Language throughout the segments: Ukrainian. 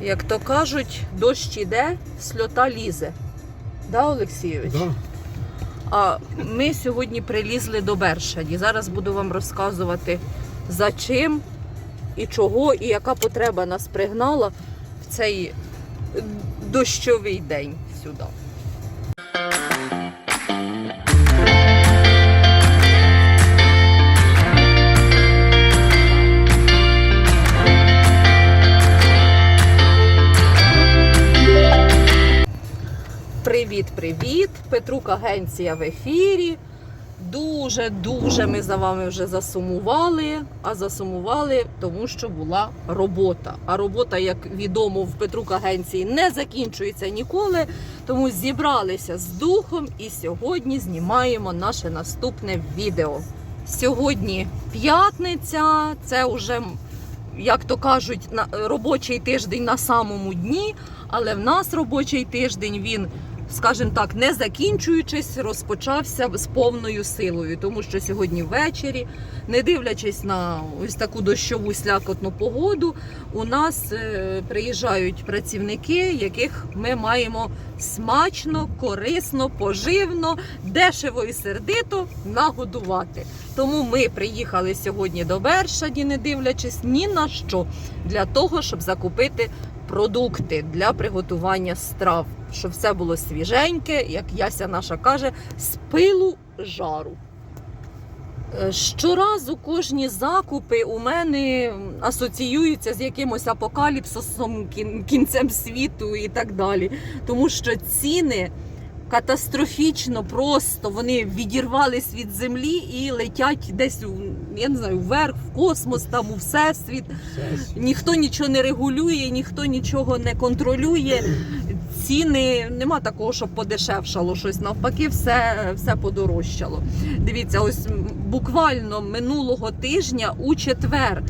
Як то кажуть, дощ іде, сльота лізе. Да, Олексійович? Да. А ми сьогодні прилізли до Бершаді. Зараз буду вам розказувати за чим і чого, і яка потреба нас пригнала в цей дощовий день сюди. Привіт, привіт! Петрук Агенція в ефірі. Дуже дуже ми за вами вже засумували. А засумували, тому що була робота. А робота, як відомо, в Петрук Агенції не закінчується ніколи. Тому зібралися з духом і сьогодні знімаємо наше наступне відео. Сьогодні п'ятниця, це вже, як то кажуть, робочий тиждень на самому дні, але в нас робочий тиждень він скажімо так, не закінчуючись, розпочався з повною силою, тому що сьогодні ввечері, не дивлячись на ось таку дощову слякотну погоду, у нас е, приїжджають працівники, яких ми маємо смачно, корисно, поживно, дешево і сердито нагодувати. Тому ми приїхали сьогодні до Бершаді, не дивлячись ні на що, для того, щоб закупити продукти для приготування страв, щоб все було свіженьке, як Яся наша каже, з пилу жару. Е, Щоразу кожні закупи у мене асоціюються з якимось апокаліпсисом, кінцем світу і так далі. Тому що ціни катастрофічно просто вони відірвались від землі і летять десь у я не знаю, вверх, в космос, там у всесвіт. Ніхто нічого не регулює, ніхто нічого не контролює. Ціни нема такого, щоб подешевшало щось. Навпаки, все, все подорожчало. Дивіться, ось буквально минулого тижня у четвер.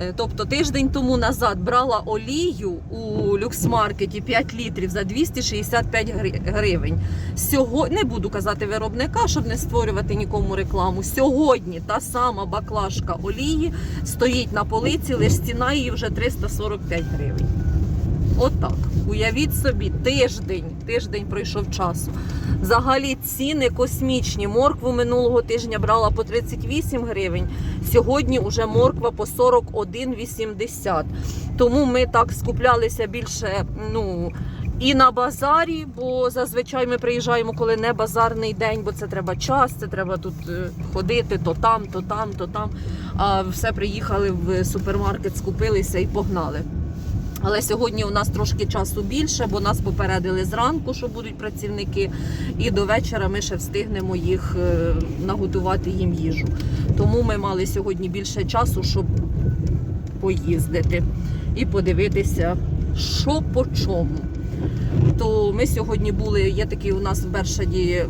е, Тобто тиждень тому назад брала олію у люксмаркеті 5 літрів за 265 гривень. Сьогодні не буду казати виробника, щоб не створювати нікому рекламу. Сьогодні та сама баклажка олії стоїть на полиці, лише ціна її вже 345 гривень. Отак. Уявіть собі, тиждень, тиждень пройшов часу. Взагалі ціни космічні. Моркву минулого тижня брала по 38 гривень. Сьогодні вже морква по 41,80. Тому ми так скуплялися більше. ну, і на базарі, бо зазвичай ми приїжджаємо, коли не базарний день, бо це треба час, це треба тут е, ходити то там, то там, то там. А все приїхали в супермаркет, скупилися і погнали. Але сьогодні у нас трошки часу більше, бо нас попередили зранку, що будуть працівники, і до вечора ми ще встигнемо їх е, наготувати їм їжу. Тому ми мали сьогодні більше часу, щоб поїздити і подивитися, що по чому. То ми сьогодні були, є такий у нас в Бершаді,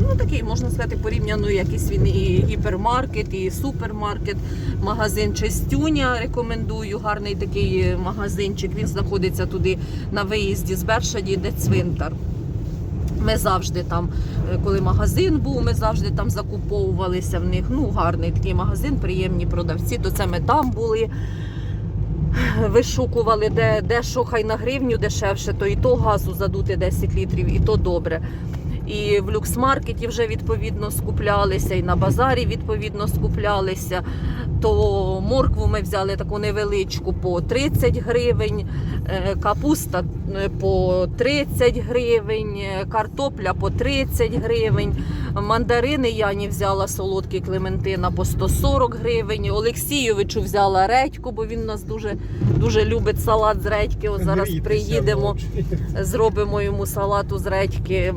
ну такий, можна сказати, порівняно якийсь він і гіпермаркет, і супермаркет, магазин Чистюня. Рекомендую. Гарний такий магазинчик. Він знаходиться туди на виїзді з Бершаді, де цвинтар. Ми завжди там, е, коли магазин був, ми завжди там закуповувалися в них. Ну, гарний такий магазин, приємні продавці. То це ми там були. Вишукували, де, де що хай на гривню дешевше, то і то газу задути 10 літрів, і то добре. І в люксмаркеті вже відповідно скуплялися, і на базарі відповідно скуплялися. То моркву ми взяли таку невеличку по 30 гривень, е, капуста е, по 30 гривень, картопля по 30 гривень, мандарини Яні взяла солодкі Клементина по 140 гривень. Олексійовичу взяла редьку, бо він у нас дуже, дуже любить салат з редьки. От зараз приїдемо зробимо йому салату з редьки. е,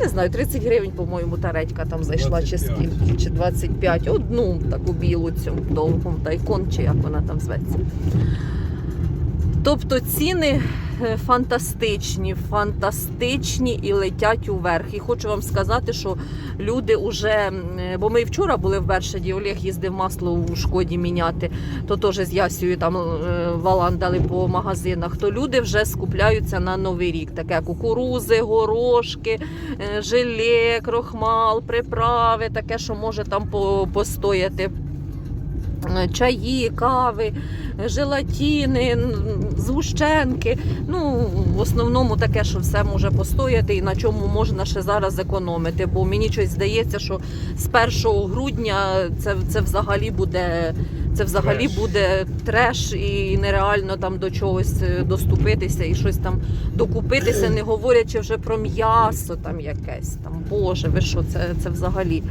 Не знаю, 30 гривень, по-моєму, та редька там зайшла чи 25. скільки, чи 25. Одну таку білу цю довгу тайкон, чи як вона там зветься. Тобто ціни е, фантастичні, фантастичні і летять уверх. І хочу вам сказати, що люди вже, бо ми вчора були в Бершаді, Олег їздив масло у шкоді міняти, то теж з Ясією там е, валандали по магазинах. То люди вже скупляються на новий рік. Таке кукурузи, горошки, е, желе, крохмал, приправи, таке, що може там по- постояти чаї, кави, желатіни, згущенки. Ну, в основному таке, що все може постояти і на чому можна ще зараз економити. Бо мені щось здається, що з 1 грудня це, це взагалі буде. Це взагалі Треш. буде треш і нереально там до чогось е, доступитися і щось там докупитися, не говорячи вже про м'ясо там якесь. Там, Боже, ви що, це, це взагалі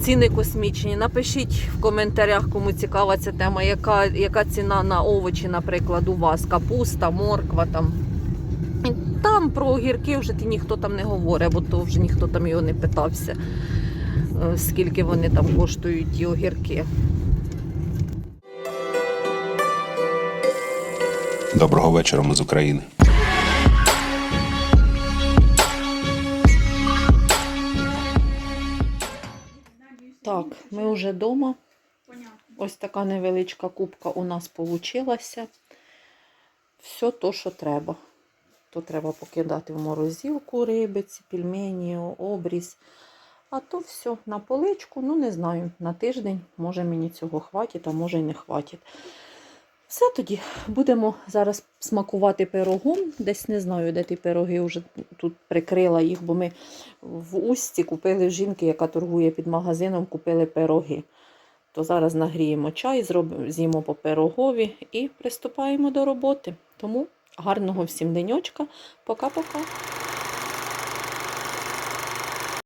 ціни космічні. Напишіть в коментарях, кому цікава ця тема, яка, яка ціна на овочі, наприклад, у вас, капуста, морква там. Там про огірки вже ніхто там не говорить, бо то вже ніхто там його не питався, е, скільки вони там коштують ті огірки. Доброго вечора, ми з України. Так, ми вже вдома. Ось така невеличка кубка у нас вийшла. Все то, що треба. То треба покидати в морозилку рибиці, пельмені, обріз. А то все на поличку, ну не знаю, на тиждень, може мені цього хватить, а може й не хватить. Все тоді будемо зараз смакувати пирогом. Десь не знаю, де ті пироги вже тут прикрила їх, бо ми в Усті купили жінки, яка торгує під магазином, купили пироги. То зараз нагріємо чай, зробимо, з'їмо по пирогові і приступаємо до роботи. Тому гарного всім денечка. Пока-пока.